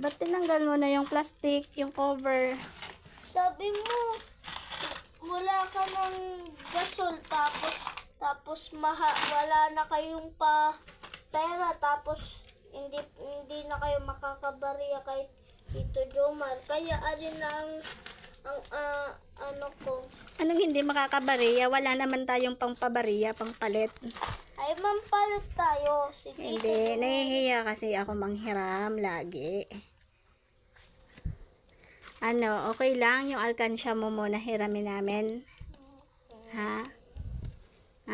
Ba't tinanggal mo na yung plastic, yung cover? Sabi mo, wala ka ng gasol tapos tapos maha, wala na kayong pa pera tapos hindi hindi na kayo makakabariya kay Tito Jomar. Kaya alin na ang ang ah, ano ko. Anong hindi makakabariya? Wala naman tayong pangpabariya, pangpalit. Ay, mampalit tayo. Si Tito Hindi, nahihiya kasi ako manghiram lagi. Ano, okay lang yung alkansya mo muna hiramin namin? Ha?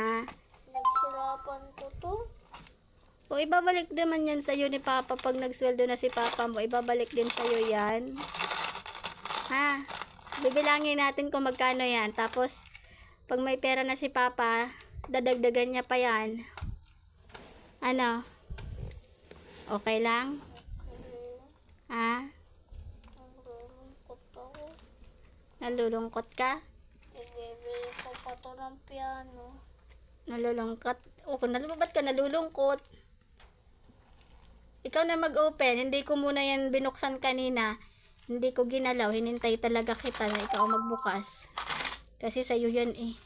Ha? Naghirapan ko to. O ibabalik naman yan sa'yo ni Papa pag nagsweldo na si Papa mo. Ibabalik din sa'yo yan. Ha? Bibilangin natin kung magkano yan. Tapos, pag may pera na si Papa, dadagdagan niya pa yan. Ano? Okay lang? Ha? Nalulungkot ka? Ibibili ko pa to ng piano. Nalulungkot? O kung ba't ka nalulungkot? Ikaw na mag-open. Hindi ko muna yan binuksan kanina. Hindi ko ginalaw. Hinintay talaga kita na ikaw magbukas. Kasi sa'yo yan eh.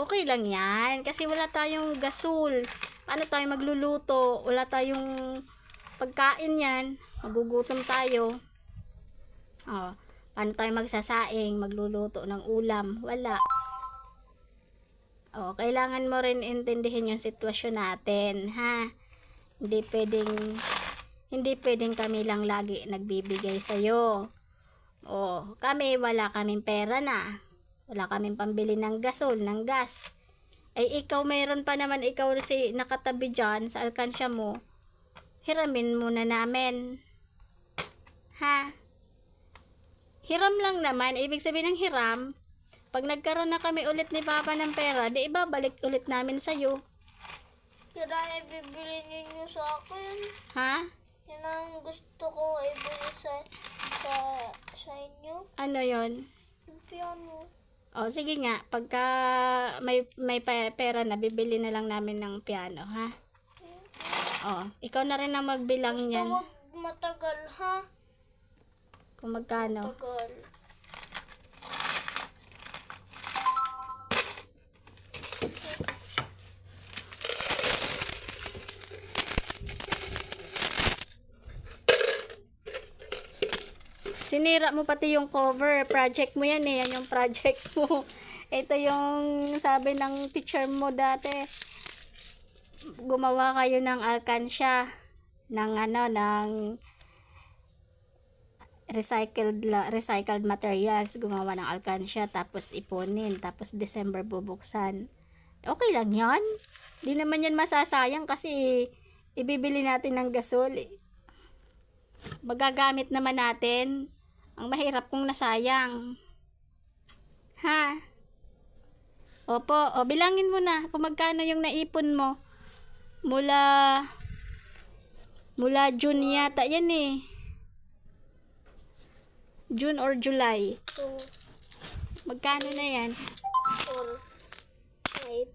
Okay lang yan. Kasi wala tayong gasol. Paano tayo magluluto? Wala tayong pagkain yan. Magugutom tayo. Oh, paano tayo magsasaing, magluluto ng ulam? Wala. Oh, kailangan mo rin intindihin yung sitwasyon natin, ha? Hindi pwedeng hindi pwedeng kami lang lagi nagbibigay sa iyo. Oh, kami wala kaming pera na. Wala kaming pambili ng gasol, ng gas. Ay ikaw mayroon pa naman ikaw si nakatabi dyan sa alkansya mo. Hiramin muna namin. Ha? Hiram lang naman. Ibig sabihin ng hiram, pag nagkaroon na kami ulit ni Papa ng pera, di ibabalik ulit namin sa'yo. Kaya ay bibili ninyo sa akin. Ha? Yan ang gusto ko ibili sa, sa, sa inyo. Ano yon? Yung piano. O, sige nga. Pagka may, may pe- pera na, bibili na lang namin ng piano, ha? O, ikaw na rin ang magbilang niyan. Huwag matagal ha. Kung magkano. Tagal. Sinira mo pati yung cover. Project mo yan eh. Yan yung project mo. Ito yung sabi ng teacher mo dati. Gumawa kayo ng alkansya. Ng ano, ng recycled recycled materials. Gumawa ng alkansya. Tapos ipunin. Tapos December bubuksan. Okay lang yan. Di naman yan masasayang kasi ibibili natin ng gasol. Magagamit naman natin. Ang mahirap kung nasayang. Ha? Opo, o bilangin mo na kung magkano yung naipon mo. Mula mula June yata yan eh. June or July. 2, Magkano na yan? 4, 5,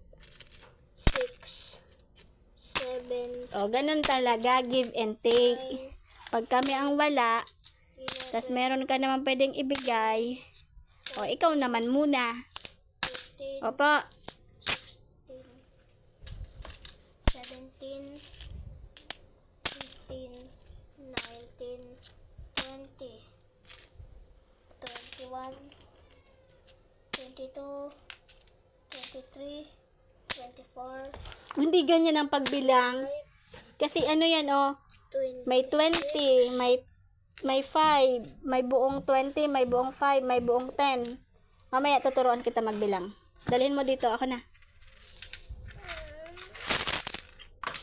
6, 7, O, ganun talaga. Give and take. Pag kami ang wala, tas meron ka naman pwedeng ibigay, o ikaw naman muna. 15, Opo, 17, 18, 19, 20, 21, 22, 23, 24, hindi ganyan ang pagbilang. Kasi ano yan, oh, 20, may 20, may may 5, may buong 20, may buong 5, may buong 10. Mamaya tuturuan kita magbilang. Dalhin mo dito, ako na.